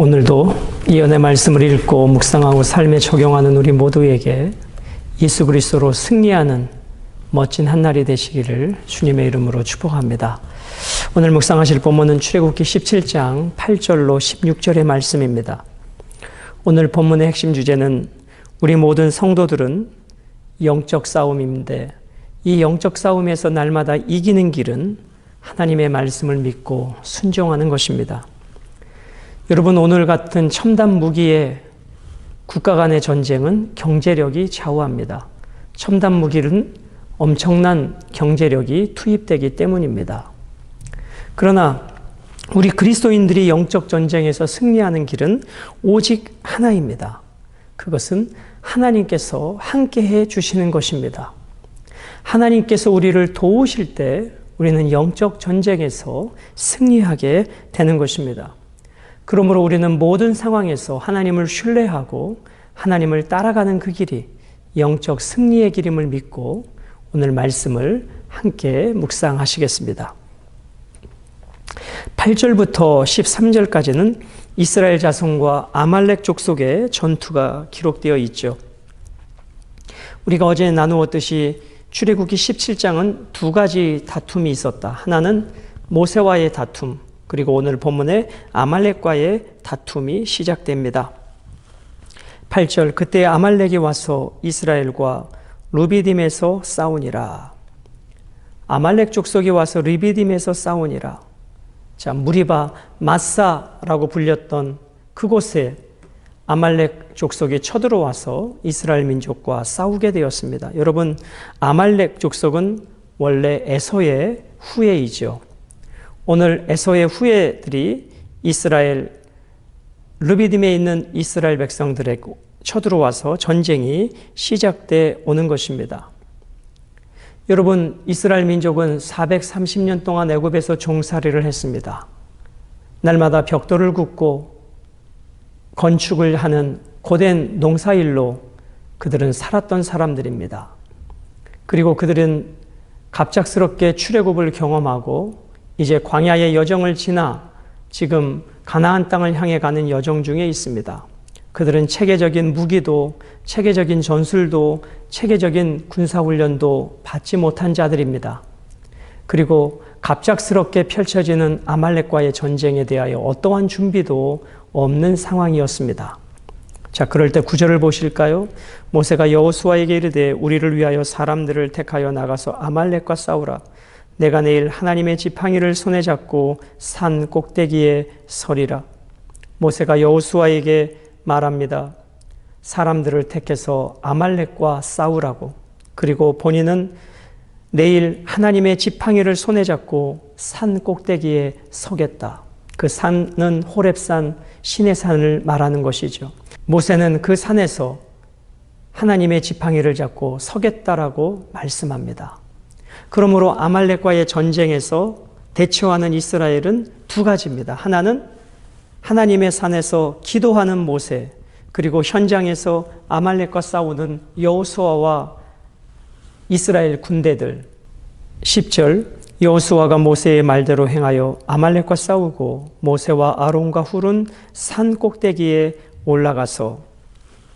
오늘도 이연의 말씀을 읽고 묵상하고 삶에 적용하는 우리 모두에게 예수 그리스도로 승리하는 멋진 한 날이 되시기를 주님의 이름으로 축복합니다. 오늘 묵상하실 본문은 출애굽기 17장 8절로 16절의 말씀입니다. 오늘 본문의 핵심 주제는 우리 모든 성도들은 영적 싸움인데 이 영적 싸움에서 날마다 이기는 길은 하나님의 말씀을 믿고 순종하는 것입니다. 여러분 오늘 같은 첨단 무기의 국가 간의 전쟁은 경제력이 좌우합니다. 첨단 무기는 엄청난 경제력이 투입되기 때문입니다. 그러나 우리 그리스도인들이 영적 전쟁에서 승리하는 길은 오직 하나입니다. 그것은 하나님께서 함께 해 주시는 것입니다. 하나님께서 우리를 도우실 때 우리는 영적 전쟁에서 승리하게 되는 것입니다. 그러므로 우리는 모든 상황에서 하나님을 신뢰하고 하나님을 따라가는 그 길이 영적 승리의 길임을 믿고 오늘 말씀을 함께 묵상하시겠습니다. 8절부터 13절까지는 이스라엘 자손과 아말렉 족속의 전투가 기록되어 있죠. 우리가 어제 나누었듯이 출애굽기 17장은 두 가지 다툼이 있었다. 하나는 모세와의 다툼, 그리고 오늘 본문에 아말렉과의 다툼이 시작됩니다. 8절 그때 아말렉이 와서 이스라엘과 루비딤에서 싸우니라. 아말렉 족속이 와서 리비딤에서 싸우니라. 자, 무리바 마사라고 불렸던 그곳에 아말렉 족속이 쳐들어와서 이스라엘 민족과 싸우게 되었습니다. 여러분, 아말렉 족속은 원래 에서의 후예이죠. 오늘 에서의 후예들이 이스라엘 르비딤에 있는 이스라엘 백성들에 쳐들어와서 전쟁이 시작돼 오는 것입니다. 여러분, 이스라엘 민족은 430년 동안 애굽에서 종살이를 했습니다. 날마다 벽돌을 굽고 건축을 하는 고된 농사일로 그들은 살았던 사람들입니다. 그리고 그들은 갑작스럽게 출애굽을 경험하고 이제 광야의 여정을 지나 지금 가나안 땅을 향해 가는 여정 중에 있습니다. 그들은 체계적인 무기도 체계적인 전술도 체계적인 군사훈련도 받지 못한 자들입니다. 그리고 갑작스럽게 펼쳐지는 아말렉과의 전쟁에 대하여 어떠한 준비도 없는 상황이었습니다. 자, 그럴 때 구절을 보실까요? 모세가 여호수아에게 이르되 우리를 위하여 사람들을 택하여 나가서 아말렉과 싸우라. 내가 내일 하나님의 지팡이를 손에 잡고 산 꼭대기에 서리라. 모세가 여호수아에게 말합니다. 사람들을 택해서 아말렉과 싸우라고. 그리고 본인은 내일 하나님의 지팡이를 손에 잡고 산 꼭대기에 서겠다. 그 산은 호렙산 신의 산을 말하는 것이죠. 모세는 그 산에서 하나님의 지팡이를 잡고 서겠다라고 말씀합니다. 그러므로 아말렉과의 전쟁에서 대처하는 이스라엘은 두 가지입니다. 하나는 하나님의 산에서 기도하는 모세, 그리고 현장에서 아말렉과 싸우는 여호수아와 이스라엘 군대들. 10절 여호수아가 모세의 말대로 행하여 아말렉과 싸우고 모세와 아론과 훌은 산 꼭대기에 올라가서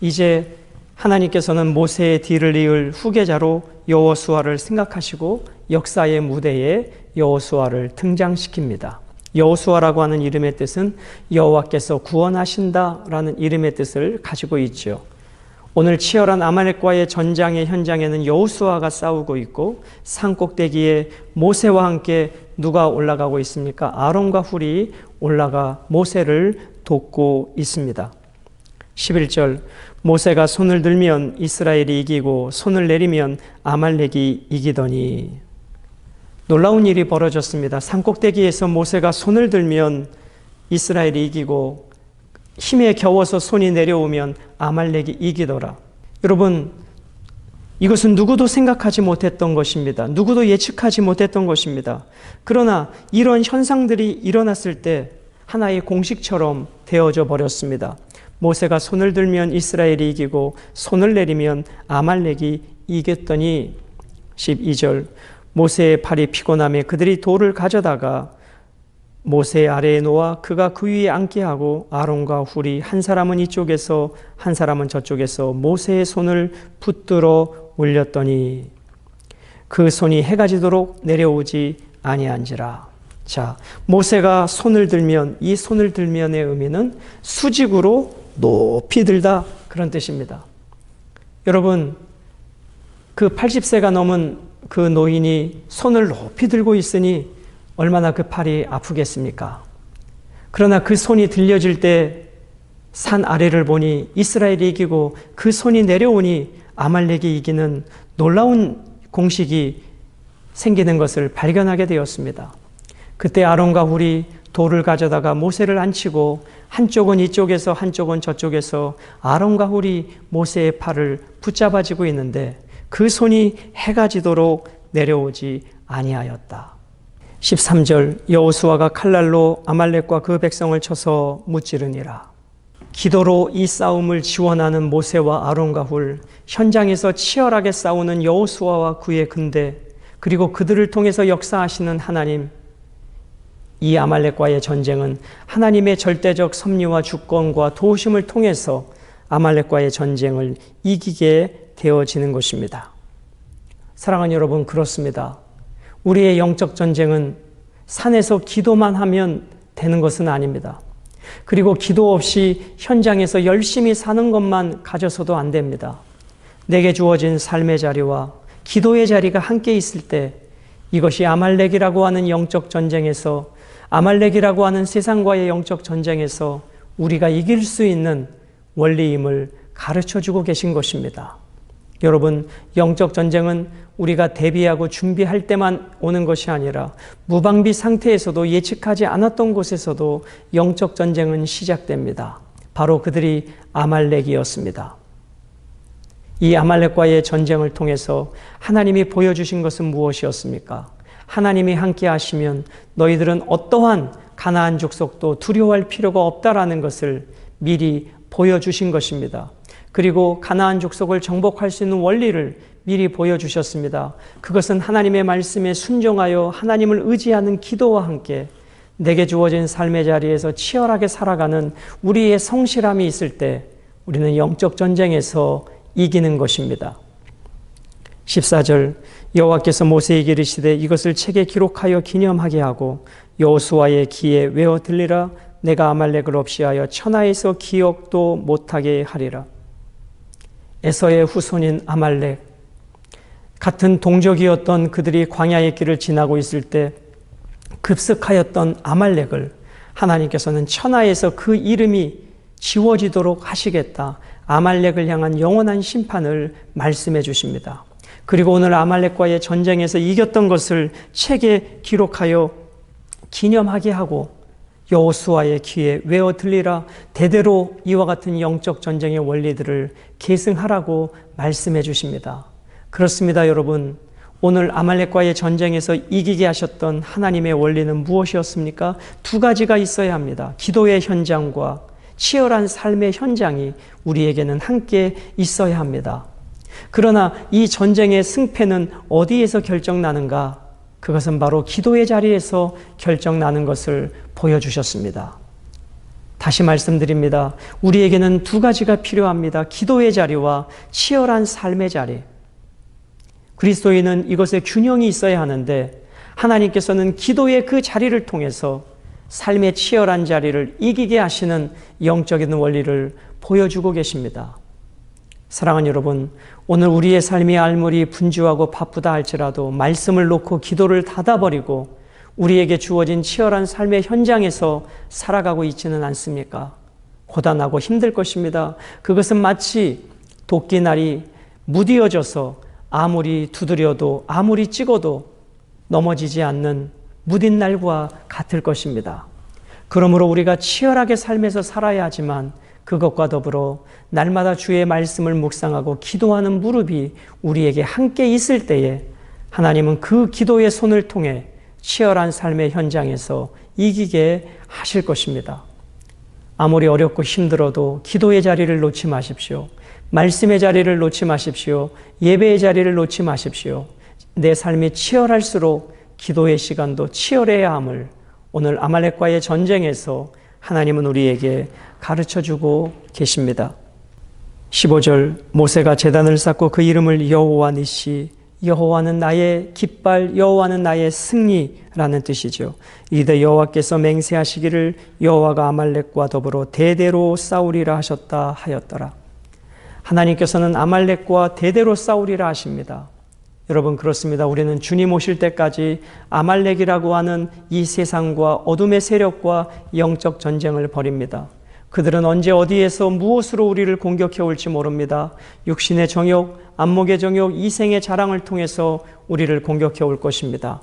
이제 하나님께서는 모세의 뒤를 이을 후계자로 여호수아를 생각하시고 역사의 무대에 여호수아를 등장시킵니다. 여호수아라고 하는 이름의 뜻은 여호와께서 구원하신다라는 이름의 뜻을 가지고 있죠. 오늘 치열한 아말렉과의 전장의 현장에는 여호수아가 싸우고 있고 산 꼭대기에 모세와 함께 누가 올라가고 있습니까? 아론과 훌이 올라가 모세를 돕고 있습니다. 11절 모세가 손을 들면 이스라엘이 이기고 손을 내리면 아말렉이 이기더니 놀라운 일이 벌어졌습니다. 산꼭대기에서 모세가 손을 들면 이스라엘이 이기고 힘에 겨워서 손이 내려오면 아말렉이 이기더라. 여러분 이것은 누구도 생각하지 못했던 것입니다. 누구도 예측하지 못했던 것입니다. 그러나 이런 현상들이 일어났을 때 하나의 공식처럼 되어져 버렸습니다. 모세가 손을 들면 이스라엘이 이기고 손을 내리면 아말렉이 이겼더니 12절 모세의 팔이 피곤함에 그들이 돌을 가져다가 모세 아래에 놓아 그가 그 위에 앉게 하고 아론과 훌이 한 사람은 이쪽에서 한 사람은 저쪽에서 모세의 손을 붙들어 올렸더니 그 손이 해가 지도록 내려오지 아니한지라. 자, 모세가 손을 들면 이 손을 들면의 의미는 수직으로 높이 들다 그런 뜻입니다. 여러분 그 80세가 넘은 그 노인이 손을 높이 들고 있으니 얼마나 그 팔이 아프겠습니까? 그러나 그 손이 들려질 때 산 아래를 보니 이스라엘이 이기고 그 손이 내려오니 아말렉이 이기는 놀라운 공식이 생기는 것을 발견하게 되었습니다. 그때 아론과 훌이 돌을 가져다가 모세를 앉히고 한쪽은 이쪽에서 한쪽은 저쪽에서 아론과 훌이 모세의 팔을 붙잡아지고 있는데 그 손이 해가 지도록 내려오지 아니하였다. 13절 여호수아가 칼날로 아말렉과 그 백성을 쳐서 무찌르니라. 기도로 이 싸움을 지원하는 모세와 아론과 훌, 현장에서 치열하게 싸우는 여호수아와 그의 군대, 그리고 그들을 통해서 역사하시는 하나님, 이 아말렉과의 전쟁은 하나님의 절대적 섭리와 주권과 도우심을 통해서 아말렉과의 전쟁을 이기게 되어지는 것입니다. 사랑하는 여러분, 그렇습니다. 우리의 영적 전쟁은 산에서 기도만 하면 되는 것은 아닙니다. 그리고 기도 없이 현장에서 열심히 사는 것만 가져서도 안 됩니다. 내게 주어진 삶의 자리와 기도의 자리가 함께 있을 때 이것이 아말렉이라고 하는 영적 전쟁에서 아말렉이라고 하는 세상과의 영적 전쟁에서 우리가 이길 수 있는 원리임을 가르쳐 주고 계신 것입니다. 여러분, 영적 전쟁은 우리가 대비하고 준비할 때만 오는 것이 아니라 무방비 상태에서도 예측하지 않았던 곳에서도 영적 전쟁은 시작됩니다. 바로 그들이 아말렉이었습니다. 이 아말렉과의 전쟁을 통해서 하나님이 보여주신 것은 무엇이었습니까? 하나님이 함께 하시면 너희들은 어떠한 가나안 족속도 두려워할 필요가 없다라는 것을 미리 보여주신 것입니다. 그리고 가나안 족속을 정복할 수 있는 원리를 미리 보여주셨습니다. 그것은 하나님의 말씀에 순종하여 하나님을 의지하는 기도와 함께 내게 주어진 삶의 자리에서 치열하게 살아가는 우리의 성실함이 있을 때 우리는 영적 전쟁에서 이기는 것입니다. 14절 여호와께서 모세에게 이르시되 이것을 책에 기록하여 기념하게 하고 여호수아의 귀에 외워 들리라 내가 아말렉을 없이하여 천하에서 기억도 못하게 하리라. 에서의 후손인 아말렉 같은 동족이었던 그들이 광야의 길을 지나고 있을 때 급습하였던 아말렉을 하나님께서는 천하에서 그 이름이 지워지도록 하시겠다. 아말렉을 향한 영원한 심판을 말씀해 주십니다. 그리고 오늘 아말렉과의 전쟁에서 이겼던 것을 책에 기록하여 기념하게 하고 여호수아의 귀에 외어 들리라 대대로 이와 같은 영적 전쟁의 원리들을 계승하라고 말씀해 주십니다. 그렇습니다, 여러분. 오늘 아말렉과의 전쟁에서 이기게 하셨던 하나님의 원리는 무엇이었습니까? 두 가지가 있어야 합니다. 기도의 현장과 치열한 삶의 현장이 우리에게는 함께 있어야 합니다. 그러나 이 전쟁의 승패는 어디에서 결정나는가? 그것은 바로 기도의 자리에서 결정나는 것을 보여주셨습니다. 다시 말씀드립니다. 우리에게는 두 가지가 필요합니다. 기도의 자리와 치열한 삶의 자리. 그리스도인은 이것에 균형이 있어야 하는데 하나님께서는 기도의 그 자리를 통해서 삶의 치열한 자리를 이기게 하시는 영적인 원리를 보여주고 계십니다. 사랑하는 여러분, 오늘 우리의 삶이 알물이 분주하고 바쁘다 할지라도 말씀을 놓고 기도를 닫아버리고 우리에게 주어진 치열한 삶의 현장에서 살아가고 있지는 않습니까? 고단하고 힘들 것입니다. 그것은 마치 도끼날이 무디어져서 아무리 두드려도 아무리 찍어도 넘어지지 않는 무딘 날과 같을 것입니다. 그러므로 우리가 치열하게 삶에서 살아야 하지만 그것과 더불어 날마다 주의 말씀을 묵상하고 기도하는 무릎이 우리에게 함께 있을 때에 하나님은 그 기도의 손을 통해 치열한 삶의 현장에서 이기게 하실 것입니다. 아무리 어렵고 힘들어도 기도의 자리를 놓지 마십시오. 말씀의 자리를 놓지 마십시오. 예배의 자리를 놓지 마십시오. 내 삶이 치열할수록 기도의 시간도 치열해야 함을 오늘 아말렉과의 전쟁에서 하나님은 우리에게 가르쳐 주고 계십니다. 15절 모세가 제단을 쌓고 그 이름을 여호와 니시 여호와는 나의 깃발 여호와는 나의 승리라는 뜻이죠. 이르되 여호와께서 맹세하시기를 여호와가 아말렉과 더불어 대대로 싸우리라 하셨다 하였더라. 하나님께서는 아말렉과 대대로 싸우리라 하십니다. 여러분 그렇습니다. 우리는 주님 오실 때까지 아말렉이라고 하는 이 세상과 어둠의 세력과 영적 전쟁을 벌입니다. 그들은 언제 어디에서 무엇으로 우리를 공격해 올지 모릅니다. 육신의 정욕, 안목의 정욕, 이생의 자랑을 통해서 우리를 공격해 올 것입니다.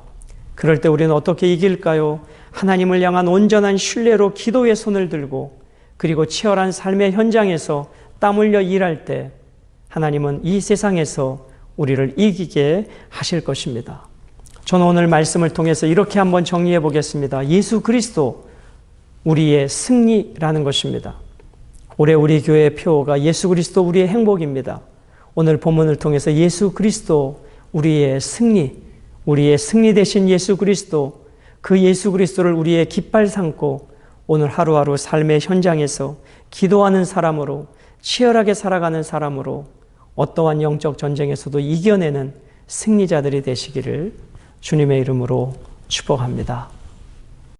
그럴 때 우리는 어떻게 이길까요? 하나님을 향한 온전한 신뢰로 기도의 손을 들고 그리고 치열한 삶의 현장에서 땀 흘려 일할 때 하나님은 이 세상에서 우리를 이기게 하실 것입니다. 저는 오늘 말씀을 통해서 이렇게 한번 정리해 보겠습니다. 예수 그리스도 우리의 승리라는 것입니다. 올해 우리 교회의 표어가 예수 그리스도 우리의 행복입니다. 오늘 본문을 통해서 예수 그리스도 우리의 승리, 우리의 승리 대신 예수 그리스도 그 예수 그리스도를 우리의 깃발 삼고 오늘 하루하루 삶의 현장에서 기도하는 사람으로 치열하게 살아가는 사람으로 어떠한 영적 전쟁에서도 이겨내는 승리자들이 되시기를 주님의 이름으로 축복합니다.